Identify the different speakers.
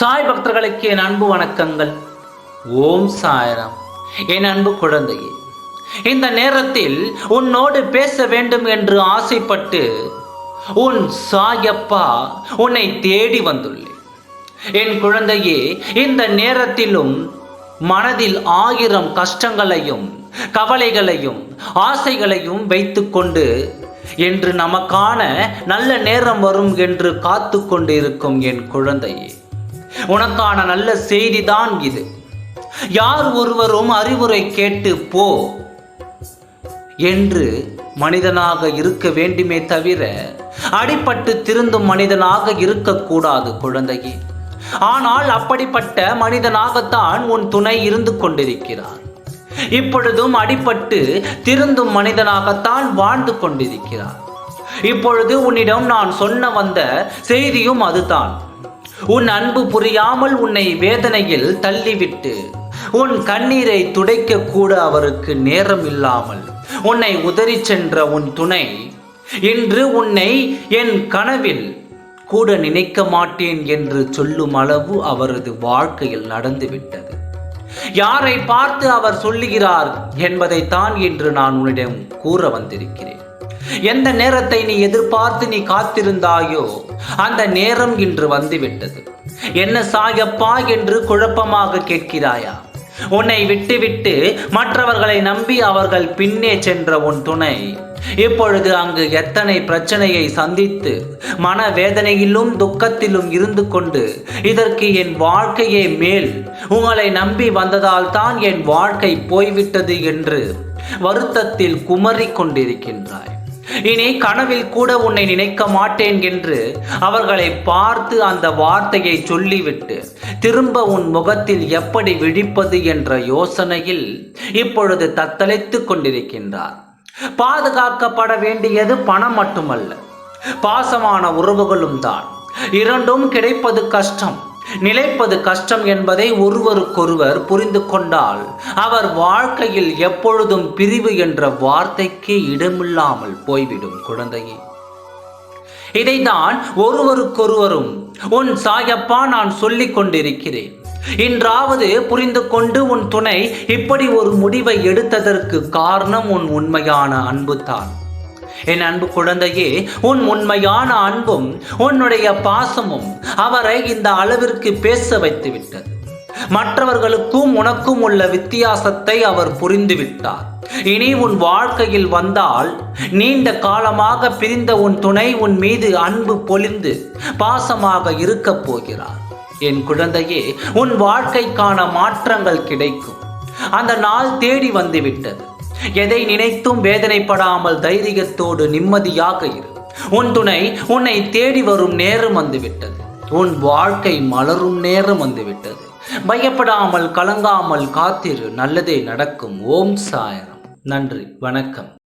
Speaker 1: சாய் பக்தர்களுக்கு என் அன்பு வணக்கங்கள். ஓம் சாய்ராம். என் அன்பு குழந்தையே இந்த நேரத்தில் உன்னோடு பேச வேண்டும் என்று ஆசைப்பட்டு உன் சாயப்பா உன்னை தேடி வந்துள்ளேன். என் குழந்தையே இந்த நேரத்திலும் மனதில் ஆயிரம் கஷ்டங்களையும் கவலைகளையும் ஆசைகளையும் வைத்துக்கொண்டு என்று நமக்கான நல்ல நேரம் வரும் என்று காத்து கொண்டிருக்கும் என் குழந்தையே. உனக்கான நல்ல செய்திதான் இது. யார் ஒருவரும் அறிவுரை கேட்டு போ என்று மனிதனாக இருக்க வேண்டுமே தவிர அடிபட்டு திருந்தும் மனிதனாக இருக்கக்கூடாது குழந்தையே. ஆனால் அப்படிப்பட்ட மனிதனாகத்தான் உன் துணை இருந்து கொண்டிருக்கிறார். இப்பொழுதும் அடிபட்டு திருந்தும் மனிதனாகத்தான் வாழ்ந்து கொண்டிருக்கிறார். இப்பொழுது உன்னிடம் நான் சொன்ன வந்த செய்தியும் அதுதான். உன் அன்பு புரியாமல் உன்னை வேதனையில் தள்ளிவிட்டு உன் கண்ணீரை துடைக்க கூட அவருக்கு நேரம் இல்லாமல் உன்னை உதறி சென்ற உன் துணை இன்று உன்னை என் கனவில் கூட நினைக்க மாட்டேன் என்று சொல்லும் அளவு அவரது வாழ்க்கையில் நடந்துவிட்டது. யாரை பார்த்து அவர் சொல்லுகிறார் என்பதைத்தான் இன்று நான் உன்னிடம் கூற வந்திருக்கிறேன். எந்த நேரத்தை நீ எதிர்பார்த்து நீ காத்திருந்தாயோ அந்த நேரம் இன்று வந்துவிட்டது. என்ன சாயப்பா என்று குழப்பமாக கேட்கிறாயா? உன்னை விட்டுவிட்டு மற்றவர்களை நம்பி அவர்கள் பின்னே சென்ற உன் துணை. இப்பொழுது அங்கு எத்தனை பிரச்சனையை சந்தித்து மன வேதனையிலும் துக்கத்திலும் இருந்து கொண்டு இதற்கு என் வாழ்க்கையே மேல் உங்களை நம்பி வந்ததால் தான் என் வாழ்க்கை போய்விட்டது என்று வருத்தத்தில் குமறிக் கொண்டிருக்கின்றாய். இனி கனவில் கூட உன்னை நினைக்க மாட்டேன் என்று அவர்களை பார்த்து அந்த வார்த்தையை சொல்லிவிட்டு திரும்ப உன் முகத்தில் எப்படி விழிப்பது என்ற யோசனையில் இப்பொழுது தத்தளித்துக் கொண்டிருக்கின்றார். பாதுகாக்கப்பட வேண்டியது பணம் மட்டுமல்ல பாசமான உறவுகளும் தான். இரண்டும் கிடைப்பது கஷ்டம். நிலைப்பது கஷ்டம் என்பதை ஒருவருக்கொருவர் புரிந்து கொண்டால் அவர் வாழ்க்கையில் எப்பொழுதும் பிரிவு என்ற வார்த்தைக்கு இடமில்லாமல் போய்விடும் குழந்தையே. இதைதான் ஒருவருக்கொருவரும் உன் சாயப்பா நான் சொல்லிக் கொண்டிருக்கிறேன். இன்றாவது புரிந்து கொண்டு உன் துணை இப்படி ஒரு முடிவை எடுத்ததற்கு காரணம் உன் உண்மையான அன்புதான். என் அன்பு குழந்தையே உன் உண்மையான அன்பும் உன்னுடைய பாசமும் அவரை இந்த அளவிற்கு பேச வைத்து விட்டது மற்றவர்களுக்கும் உனக்கும் உள்ள வித்தியாசத்தை அவர் புரிந்துவிட்டார். இனி உன் வாழ்க்கையில் வந்தால் நீண்ட காலமாக பிரிந்த உன் துணை உன் மீது அன்பு பொழிந்து பாசமாக இருக்கப் போகிறார். என் குழந்தையே உன் வாழ்க்கைக்கான மாற்றங்கள் கிடைக்கும். அந்த நாள் தேடி வந்துவிட்டது. எதை நினைத்தும் வேதனைப்படாமல் தைரியத்தோடு நிம்மதியாக இரு. உன் துணை உன்னை தேடி வரும் நேரம் வந்துவிட்டது. உன் வாழ்க்கை மலரும் நேரம் வந்துவிட்டது. பயப்படாமல் கலங்காமல் காத்திரு. நல்லதே நடக்கும். ஓம் சாயரம். நன்றி. வணக்கம்.